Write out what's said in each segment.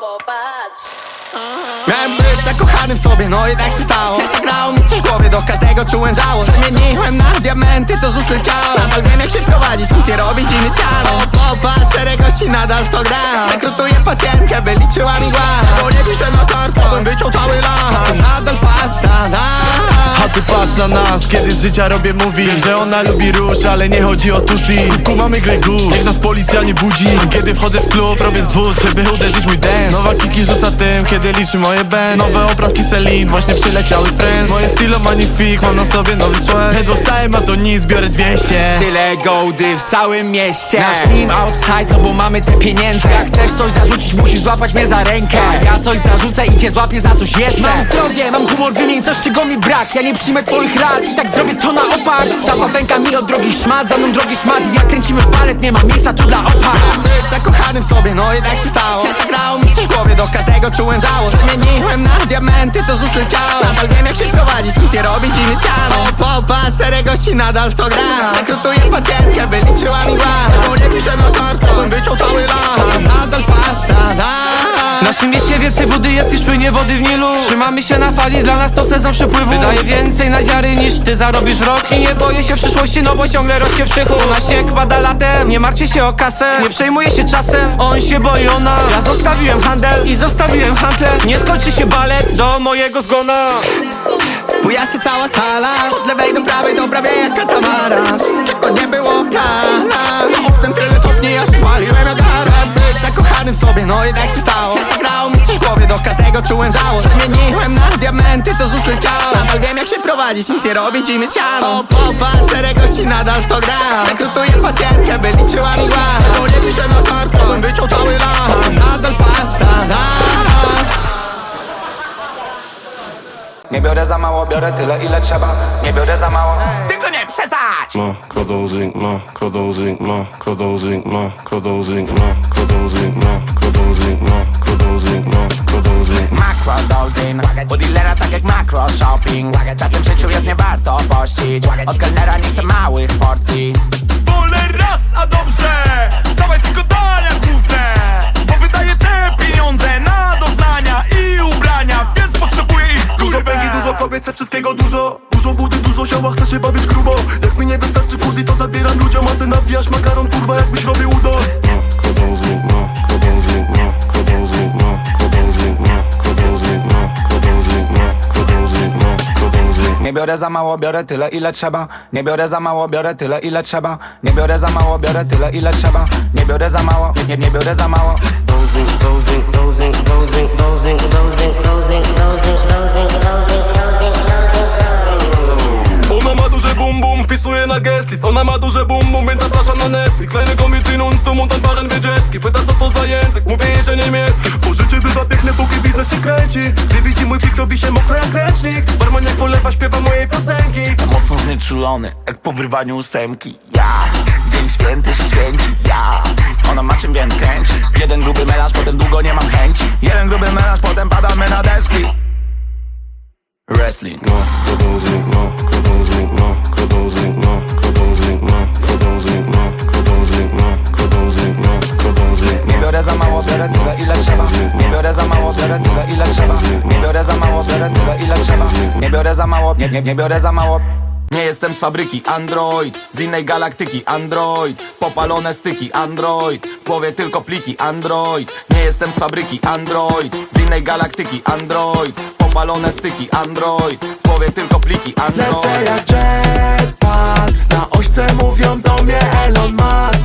Popatrz. Miałem być zakochany w sobie, no i tak się stało. Zagrało mi coś w głowie, do każdego czułem żałość. Przemieniłem na diamenty, co z ust leciało Nadal wiem jak się prowadzić, nic nie robić i nie ciało Popatrz, szereg gości nadal w to gra Rekrutuję pacjentkę, by liczyła mi głaz Bo nie piszę na kartę, bym wyciął cały las. Nadal patrz na nas A ty patrz na nas, kiedy z życia robię Wiem, że ona lubi róż, ale nie chodzi o tusi. Tu mamy grę górz, niech nas policja nie budzi. Kiedy wchodzę w klub, robię zwód, żeby uderzyć mój dance. Nowa kiki rzuca tym, kiedy liczy moje band. Nowe oprawki Celine, właśnie przyleciały z friends Moje stylo magnifique, mam na sobie nowy swag Ledwo wstałem, a to nic, biorę 200 Tyle gołdy w całym mieście. Nasz team outside, no bo mamy te pieniądze Jak chcesz coś zarzucić, musisz złapać mnie za rękę. Ja coś zarzucę i cię złapię za coś jeszcze. Mam zdrowie, mam humor, wymień coś czego mi brak. Ja nie przyjmę twoich rad i tak zrobię to na opak. Szafa pęka mi od drogi szmat, za mną drogi szmat I jak kręcimy balet, nie ma miejsca tu dla opak. Być zakochany w sobie, no tak się stało. Zagrało mi coś w głowie, do każdego czułem żałość Przemieniłem na diamenty, co z ust leciało. Nadal wiem jak się prowadzić, nic nie robić i nie ciało Popatrz, cztery gości nadal w to gra. Rekrutuję pacjentkę, by liczyła mi głaz Bo nie piszę na kartę, bym wyciął cały las. Nadal patrz na nas W naszym mieście więcej wody jest niż płynie wody w Nilu. Trzymamy się na fali, dla nas to sezon przepływu. Wydaje więcej na ziary niż ty zarobisz w rok I nie boję się przyszłości, no bo ciągle rośnie przychód Na śnieg pada latem, nie martwię się o kasę Nie przejmuję się czasem, on się boi ona. Ja zostawiłem handel i zostawiłem handlę Nie skończy się balet do mojego zgona. Buja się cała sala Od lewej do prawej, do prawej jak katamara To nie było plana No owszem tyle stopni, ja spaliłem jak gara Być zakochany w sobie, no tak się stało do każdego czułem żałość Przemieniłem na diamenty, co z leciało. Nadal wiem jak się prowadzić, nic nie robić i nie ciało Popatrz, szereg gości nadal w to gra. Rekrutuję pacjentkę, by liczyła mi głaz Bo nie piszę na kartę, bym wyciął cały las. Nadal patrz na Nie biorę za mało, biorę tyle ile trzeba. Nie biorę za mało. Tylko nie przesadź! ma, krodozing, ma, krodozing, ma, krodozing, ma, krodozing, ma, krodozing, ma, krodozing, ma, krodozing, ma, krodozing. Makrodozin U dealera tak jak makro shopping. Czasem w życiu jest nie warto pościć. Od kelnera nie chcę małych porcji. Wolę raz, a dobrze. Dawaj tylko dania kobiet, chcę wszystkiego dużo. Dużo wody, dużo siała, chcę się bawić grubo. Jak mi nie wystarczy kurdi, to zabieram ludziom A ty nawijasz makaron, kurwa, jakbyś robił krodozing. Nie biorę za mało, biorę tyle ile trzeba. Nie biorę za mało, biorę tyle ile trzeba. Nie biorę za mało, biorę tyle ile trzeba. Nie biorę za mało, nie, nie, nie biorę za mało. Dozing, dozing, dozing, dozing, dozing, dozing, na guest list Ona ma duże bum bum, więc zapraszam na Netflix Kleine Kombizyn und du montan fahren wie jetski Pyta co to za język, mówię jej, że niemiecki Bo życie bywa piękne, póki biznes się kręci Gdy widzi mój plik, robi się mokro jak ręcznik Barman jak polewa, śpiewa mojej piosenki Mocno znieczulony, jak po wyrwaniu ósemki Ja, dzień święty się święci Ja, Ona ma czym więc kręci Jeden gruby melanż, potem długo nie mam chęci Jeden gruby melanż, potem padamy na deski Wrestling Ma, krodozing, ma, krodozing, ma, krodozing, Nie biorę za mało, nie, nie, nie. biorę za mało nie jestem z fabryki Android, z innej galaktyki Android. Popalone styki Android, głowie tylko pliki Android. Nie jestem z fabryki Android, z innej galaktyki Android. Popalone styki Android, głowie tylko pliki Android. Lecę jak jetpack. Na ośce mówią do mnie Elon Musk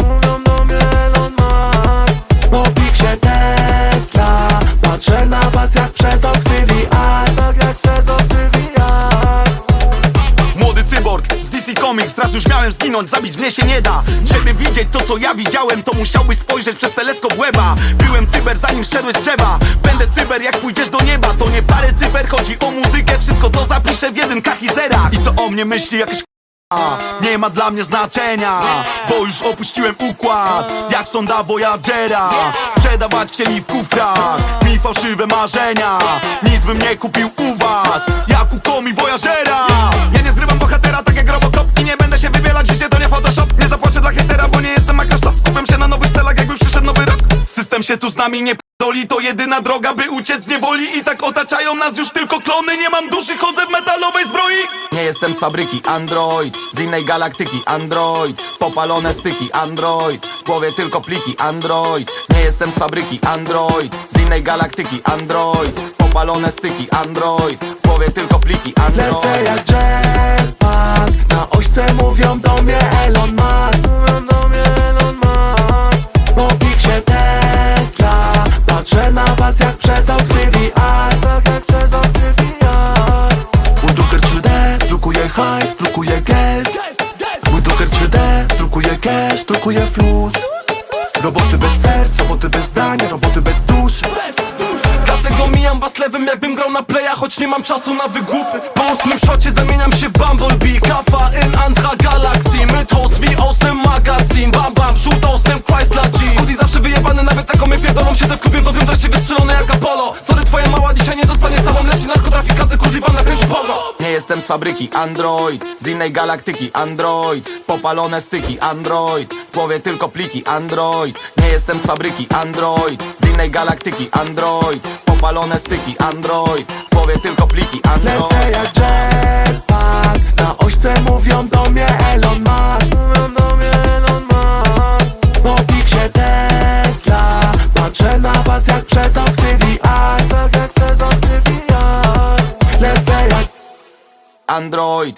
zginąć, zabić mnie się nie da. Żeby widzieć to co ja widziałem To musiałbyś spojrzeć przez teleskop łeba. Byłem cyber zanim szedłeś z drzewa. Będę cyber jak pójdziesz do nieba. To nie parę cyfer, chodzi o muzykę. Wszystko to zapiszę w jedynkach i zerach. I co o mnie myśli jakaś k***a? nie ma dla mnie znaczenia Bo już opuściłem układ. Jak sonda Voyagera. Sprzedawać chcieli w kufrach. Mi fałszywe marzenia. Nic bym nie kupił u was. Jak u komi Voyagera się tu z nami nie p***doli To jedyna droga, by uciec z niewoli. I tak otaczają nas już tylko klony. Nie mam duszy, chodzę w metalowej zbroi. Nie jestem z fabryki Android. Z innej galaktyki Android. Popalone styki Android. W głowie tylko pliki Android. Nie jestem z fabryki Android. Z innej galaktyki Android. Popalone styki Android. W głowie tylko pliki Android Lecę jak drukuje flus. Roboty bez serc, roboty bez zdania, roboty bez duszy. Dlatego mijam was lewym jakbym grał na playa Choć nie mam czasu na wygłupy. Po ósmym szocie zamieniam się w Bumblebee Kafa in Andra Galaxy. Mythos wie aus dem Magazin. Bam bam, shoot aus dem Chrysler G. Hoodie zawsze wyjebany, nawet taką mnie pierdolą. Siedzę w klubie nowym dresie wystrzelony jak Apollo. Sorry twoja mała dzisiaj nie dostanie tobą Leci narkotrafikanty, kurwa na kręci pogo Nie jestem z fabryki Android. Z innej galaktyki Android. Popalone styki Android. W głowie tylko pliki Android. Nie jestem z fabryki Android. Z innej galaktyki Android. Popalone styki Android. W głowie tylko pliki Android. Lecę jak jetpack. Na ośce mówią do mnie Elon Musk Android